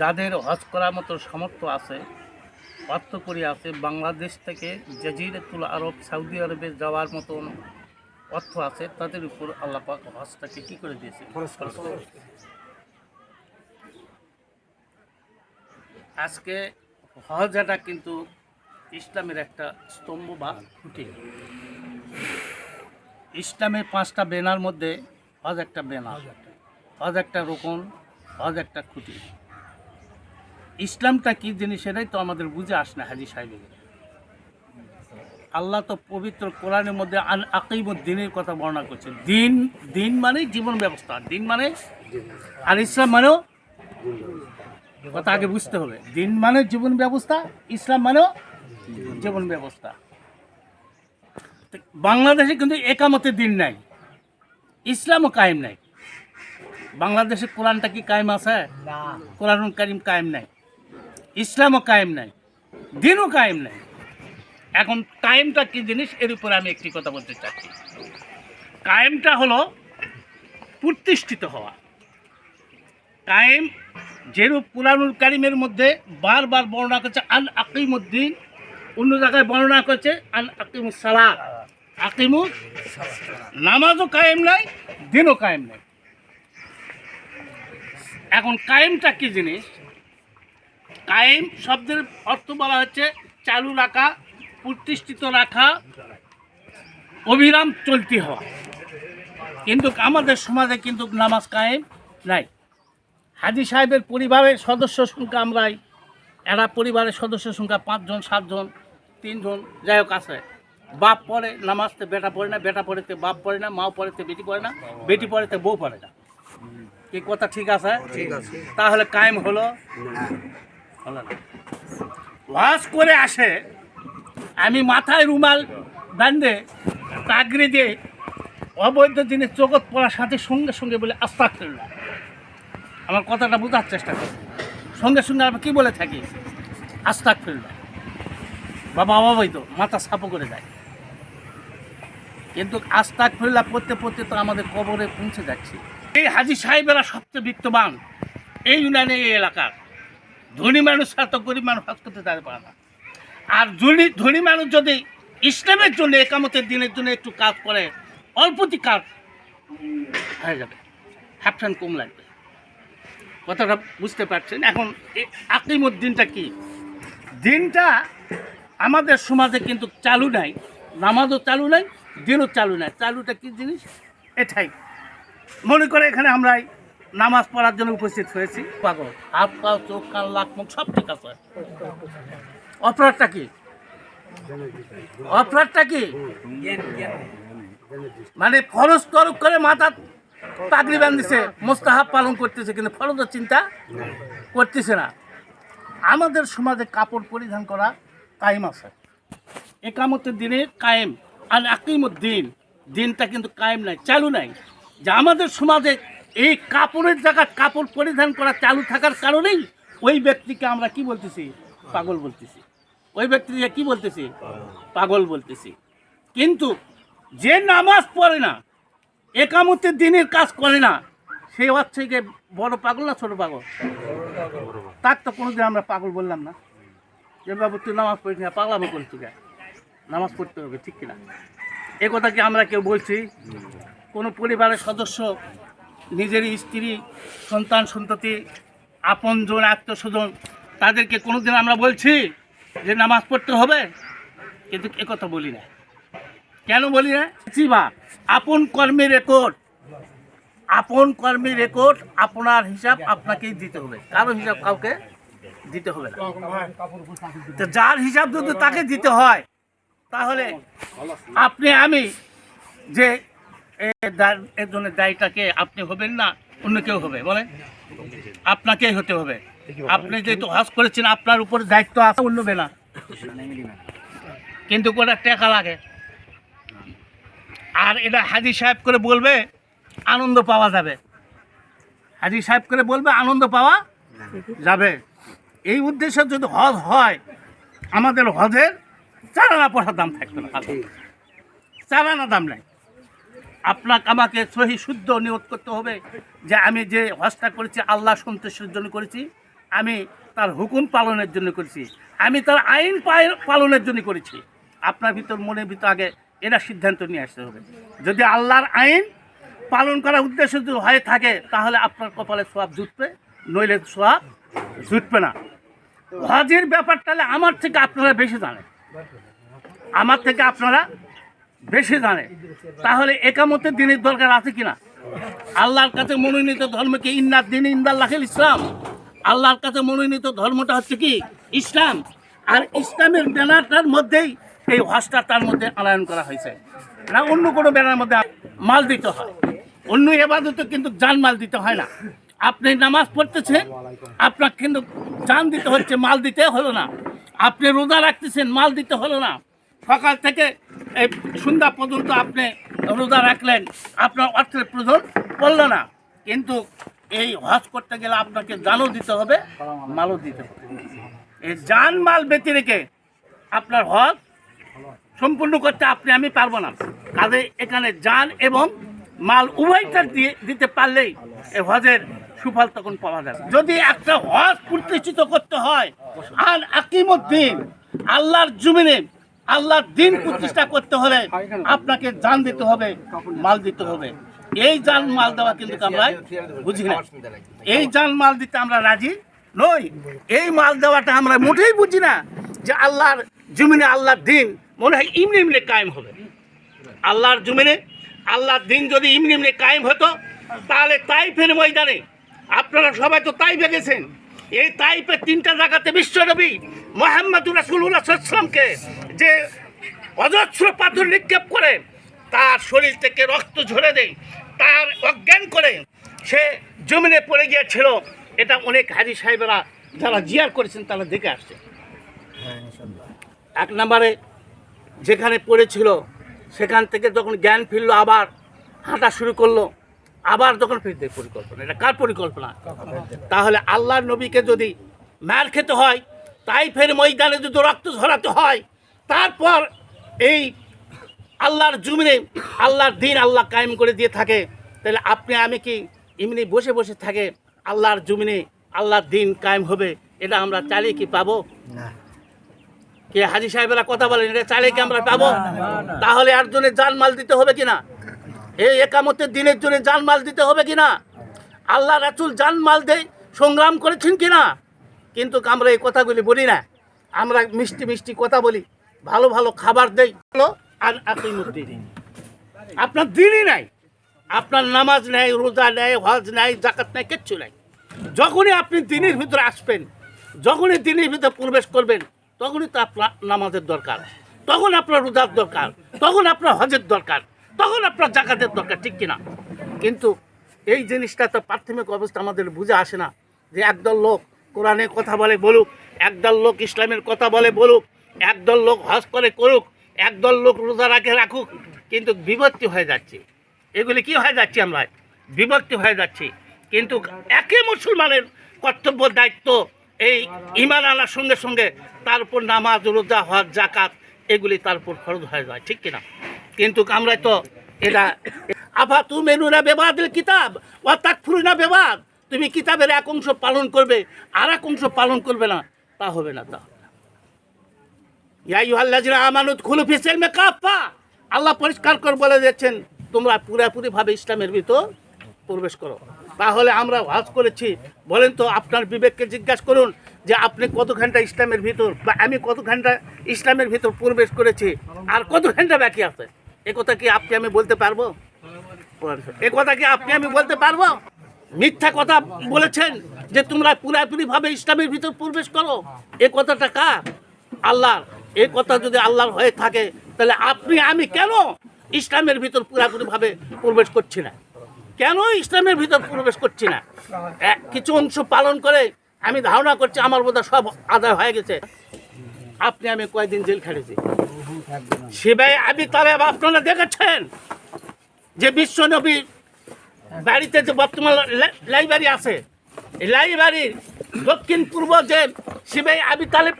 যাদের হজ করার মতো সামর্থ্য আছে অর্থ করি আছে বাংলাদেশ থেকে জাজিরাতুল আরব সৌদি আরবে যাওয়ার মতন অর্থ আছে তাদের উপর আল্লাহ পাক হজটাকে কী করে দিয়েছে? আজকে হজ এটা কিন্তু ইসলামের একটা স্তম্ভ বা খুঁটি। ইসলামের পাঁচটা বেনার মধ্যে হজ একটা বেনা হজ একটা রোকন হজ একটা খুঁটি। ইসলামটা কি জিনিস সেটাই তো আমাদের বুঝে আস না হাজি সাহেবের আল্লাহ তো পবিত্র কোরআনের মধ্যে আন দিনের কথা বর্ণনা করছে। দিন দিন মানে জীবন ব্যবস্থা। দিন মানে আর ইসলাম মানেও কথা আগে বুঝতে হবে। দিন মানে জীবন ব্যবস্থা ইসলাম মানেও জীবন ব্যবস্থা। বাংলাদেশে কিন্তু একামতের দিন নাই। ইসলামও কায়েম নাই। বাংলাদেশে কোরআনটা কি কায়েম আছে? কোরআন কারিম কায়েম নাই। ইসলামও কায়েম নাই, দিনও কায়েম নাই। এখন কায়েমটা কি জিনিস? এর উপরে আমি একটি কথা বলতে চাচ্ছি। কায়েমটা হলো প্রতিষ্ঠিত হওয়া। কায়েম যেরূপ কোরআনুল কারিমের মধ্যে বারবার বর্ণনা করছে আন আকিমুদ্দিন, অন্য জায়গায় বর্ণনা করছে আন আকিমুস সালা আকিমু নামাজও কায়েম নাই, দিনও কায়েম নাই। এখন কায়েমটা কি জিনিস? কায়েম শব্দের অর্থ বলা হচ্ছে চালু রাখা প্রতিষ্ঠিত রাখা অবিরাম চলতি হওয়া। কিন্তু আমাদের সমাজে কিন্তু নামাজ কায়েম নাই। হাজি সাহেবের পরিবারের সদস্য সংখ্যা আমরাই। এরা পরিবারের সদস্য সংখ্যা পাঁচজন সাতজন তিনজন যাই হোক আছে। বাপ পড়ে নামাজতে বেটা পড়ে না বেটা পড়েতে বাপ পড়ে না মাও পড়েতে বেটি পড়ে না বেটি পড়েতে বউ পড়ে না। কি কথা ঠিক আছে? ঠিক আছে। তাহলে কায়েম হলো। হলো করে আসে, আমি মাথায় রুমাল বান্ধে তাগরি দিয়ে অবৈধ দিনে জগৎ পড়ার সাথে সঙ্গে সঙ্গে বলে আস্তা না আমার কথাটা বোঝার চেষ্টা করি। সঙ্গে সঙ্গে আমরা কী বলে থাকি? আস্তাক ফিরল বাবা অবৈধ, মাথা সাপো করে যায় কিন্তু আস্তাক ফিরলা পড়তে পড়তে তো আমাদের কবরে পৌঁছে যাচ্ছি। এই হাজি সাহেবেরা সবচেয়ে বিত্তবান। এই ইউনিয়নে এই এলাকার। ধনী মানুষ এত গরিব মানুষ হাজ করতে তাদের পারে না। আর ধনী ধনী মানুষ যদি ইসলামের জন্য একামতের দিনের জন্য একটু কাজ করে, অল্পতি কাজ, হয়ে যাবে। হ্যাপশান কম লাগবে। কথাটা বুঝতে পারছেন? এখন এই আকিমুর দিনটা কি? দিনটা আমাদের সমাজে কিন্তু চালু নাই, নামাজও চালু নাই, দিনও চালু নাই। চালুটা কি জিনিস? এটাই। মনে করে এখানে আমরা নামাজ পড়ার জন্য উপস্থিত হয়েছি। পাগল। হাত পা চোখ কান লাখ মুখ সব ঠিক আছে। অপরাধটা কি? অপরাধটা কি? মানে ফরজ তরফ করে মাথা পাগড়ি বাঁধতেছে মোস্তাহাব পালন করতেছে কিন্তু ফরজের চিন্তা করতেছে না। আমাদের সমাজে কাপড় পরিধান করা কায়েম আছে। একামতের দিনে কায়েম। আর আকিমুদ্দিন দিনটা কিন্তু কায়েম নাই চালু নাই। যে আমাদের সমাজে এই কাপড়ের জায়গা কাপড় পরিধান করা চালু থাকার কারণেই ওই ব্যক্তিকে আমরা কি বলতেছি? পাগল বলতেছি। ওই ব্যক্তিকে কি বলতেছি? পাগল বলতেছি। কিন্তু যে নামাজ পড়ে না, একামতের দিনের কাজ করে না, সে হচ্ছে গিয়ে বড় পাগল না ছোট পাগল? তার তো কোনোদিন আমরা পাগল বললাম না। যে বাবু, তুই নামাজ পড়িস না, পাগলামো করিস তুই নামাজ পড়তে হবে, ঠিক কিনা? এ কথা কি আমরা কেউ বলছি? কোনো পরিবারের সদস্য নিজের স্ত্রী, সন্তান, সন্ততি, আপনজন আত্মীয় স্বজন তাদেরকে কোনোদিন আমরা বলছি যে নামাজ পড়তে হবে, কিন্তু এ কথা বলি না। কেন বলি না? বা, আপন কর্মের রেকর্ড আপন কর্মের রেকর্ড আপনার হিসাব আপনাকেই দিতে হবে। কারও হিসাব কাউকে দিতে হবে তো যার হিসাব যদি তাকে দিতে হয়, তাহলে আপনি, আমি যে এ দা- এর জন্য দায়ীটাকে আপনি হবেন না, অন্য কেউ হবে, বলেন? আপনাকেই হতে হবে। আপনি যেহেতু হজ করেছেন, আপনার উপরে দায়িত্ব আছে, অন্য না। কিন্তু কোটা টাকা লাগে? আর এটা হাজি সাহেব করে বলবে, আনন্দ পাওয়া যাবে। হাজি সাহেব করে বলবে, আনন্দ পাওয়া যাবে। এই উদ্দেশ্যে যদি হজ হয়, আমাদের হজের চারানা পয়সার দাম থাকবে না চারানা দাম নাই। আপনাকে আমাকে সহি শুদ্ধ নিয়োগ করতে হবে যে আমি যে হজটা করেছি, আল্লাহ সন্তুষ্টির জন্য করেছি, আমি তার হুকুম পালনের জন্য করেছি, আমি তার আইন পালনের জন্য করেছি। আপনার ভিতর, মনের ভিতর আগে এটা সিদ্ধান্ত নিয়ে আসতে হবে। যদি আল্লাহর আইন পালন করার উদ্দেশ্য যদি হয়ে থাকে, তাহলে আপনার কপালে সোয়াব জুটবে, নইলে সোয়াব জুটবে না। হজের ব্যাপারটা আমার থেকে আপনারা বেশি জানেন। আমার থেকে আপনারা বেশি জানে। তাহলে একামতের দিনের দরকার আছে কিনা? আল্লাহর কাছে মনোনীত ধর্মকে ইন্নার দিন ইন্দাল্লাহের ইসলাম? আল্লাহর কাছে মনোনীত ধর্মটা হচ্ছে কি? ইসলাম। আর ইসলামের ব্যানারটার মধ্যেই এই হজটা তার মধ্যে আনয়ন করা হয়েছে। না, অন্য কোনো ব্যানার মধ্যে মাল দিতে হয়। অন্য এবাদতে কিন্তু জান মাল দিতে হয় না। আপনি নামাজ পড়তেছেন আপনার কিন্তু জান দিতে হচ্ছে, মাল দিতে হলো না। আপনি রোজা রাখতেছেন, মাল দিতে হলো না। সকাল থেকে এই সন্ধ্যা পর্যন্ত আপনি রোজা রাখলেন, আপনার অর্থের প্রয়োজন পড়ল না। কিন্তু এই হজ করতে গেলে আপনাকে জানও দিতে হবে, মালও দিতে হবে। এই জান মাল বেঁচে রেখে আপনার হজ সম্পূর্ণ করতে আপনি, আমি পারব না। কাজে এখানে যান এবং মাল উভয়টা দিয়ে দিতে পারলেই এই হজের সুফল তখন পাওয়া যাবে। যদি একটা হজ প্রতিষ্ঠিত করতে হয় আর আকিমুদ্দিন, আল্লাহর জমিনে আল্লাহর দিন প্রতিষ্ঠা করতে হলে আপনাকে জান দিতে হবে মাল দিতে হবে। এই জান মাল দেওয়া কিন্তু আমরা বুঝি না। এই জান মাল দিতে আমরা রাজি নই। এই মাল দেওয়াটা আমরা মোটেই বুঝি না যে আল্লাহর জমিনে আল্লাহর দিন মনে হয় ইমনি ইমনি কায়েম হবে। আল্লাহর জমিনে আল্লাহর দিন যদি ইমনি ইমনি কায়েম হতো তাহলে তাই তাইফের ময়দানে আপনারা সবাই তো তাইফে গেছেন। এই তাইফের তিনটা জায়গাতে বিশ্বনবী মোহাম্মদুর রাসুল্লাহ সাল্লামকে যে অজস্র পাথর নিক্ষেপ করে তার শরীর থেকে রক্ত ঝরে দেয় তার অজ্ঞান করে। সে জমিনে পড়ে গিয়েছিল। এটা অনেক হাজি সাহেবেরা যারা জিয়ার করেছেন তারা দেখে আসছে। এক নম্বরে যেখানে পড়েছিল সেখান থেকে যখন জ্ঞান ফিরলো আবার হাঁটা শুরু করল আবার যখন ফিরতে পরিকল্পনা। এটা কার পরিকল্পনা? তাহলে আল্লাহর নবীকে যদি মার খেতে হয় তাই ফের ময়দানে যদি রক্ত ঝরাতে হয় তারপর এই আল্লাহর জমিনে আল্লাহর দিন আল্লাহ কায়েম করে দিয়ে থাকে। তাহলে আপনি আমি কি এমনি বসে বসে থাকে আল্লাহর জমিনে আল্লাহর দিন কায়েম হবে এটা আমরা চালিয়ে কি পাবো? কে হাজি সাহেবেরা কথা বলেন এটা চালিয়ে কি আমরা পাবো? তাহলে একজনের জানমাল দিতে হবে কিনা? এই একামতের দিনের জন্য জানমাল দিতে হবে কিনা? আল্লাহ রাসুল জানমাল দেয় সংগ্রাম করেছেন কিনা? কিন্তু আমরা এই কথাগুলি বলি না। আমরা মিষ্টি মিষ্টি কথা বলি। ভালো ভালো খাবার দেয় আর আকিমুদ্দিন। আপনার দিনই নাই। আপনার নামাজ নেই, রোজা নেই, হজ নেই জাকাত নেই, কিচ্ছু নাই। যখনই আপনি দিনের ভিতরে আসবেন, যখনই দিনের ভিতরে প্রবেশ করবেন, তখনই তো আপনার নামাজের দরকার। তখন আপনার রোজার দরকার, তখন আপনার হজের দরকার, তখন আপনার জাকাতের দরকার, ঠিক কিনা? কিন্তু এই জিনিসটা তো প্রাথমিক অবস্থা আমাদের বুঝে আসে না যে একদল লোক কোরআনের কথা বলে বলুক, একদল লোক ইসলামের কথা বলে বলুক একদল লোক হজ করে করুক, একদল লোক রোজা রাখে রাখুক, কিন্তু বিভক্তি হয়ে যাচ্ছে। এগুলি কি হয়ে যাচ্ছে আমরা? বিভক্তি হয়ে যাচ্ছি। কিন্তু একে মুসলমানের কর্তব্য, দায়িত্ব, এই ইমান আনার সঙ্গে সঙ্গে তার উপর নামাজ, রোজা, হজ জাকাত এগুলি তার উপর খরচ হয়ে যায়, ঠিক কিনা? কিন্তু আমরা তো এটা আফা তু মেনুনা বেবাদের কিতাব ও ফুরুনা বেবাদ। তুমি কিতাবের এক অংশ পালন করবে, আর এক অংশ পালন করবে না, তা হবে না, তা কাফা আল্লাহ পরিষ্কার করে বলে দিচ্ছেন তোমরা পুরাপুরি ভাবে ইসলামের ভিতর প্রবেশ করো। তাহলে আমরা হজ করেছি। বলেন তো, আপনার বিবেককে জিজ্ঞাসা করুন যে আপনি কত ঘণ্টা ইসলামের ভিতর বা আমি কত ঘণ্টা ইসলামের ভিতর প্রবেশ করেছি, আর কত ঘণ্টা বাকি আছে? এ কথা কি আপনি আমি বলতে পারব? এ কথা কি আপনি আমি বলতে পারব? মিথ্যা কথা বলেছেন যে তোমরা পুরাপুরি ভাবে ইসলামের ভিতর প্রবেশ করো। এ কথাটা কার? আল্লাহ এই কথা যদি আল্লাহর হয়ে থাকে, তাহলে আপনি, আমি কেন ইসলামের ভিতর পুরাপুরি ভাবে প্রবেশ করছি না? কেন ইসলামের ভিতর প্রবেশ করছি না? কিছু অংশ পালন করে আমি ধারণা করছি আমার বোধহয় সব আদায় হয়ে গেছে। আপনি, আমি কয়েকদিন জেল খেটেছি। সেবাই আমি তাহলে আপনারা দেখেছেন? যে বিশ্ব নবীর বাড়িতে যে বর্তমান লাইব্রেরি আছে লাইব্রেরির দক্ষিণ পূর্ব যে শিবাই আবি তালেব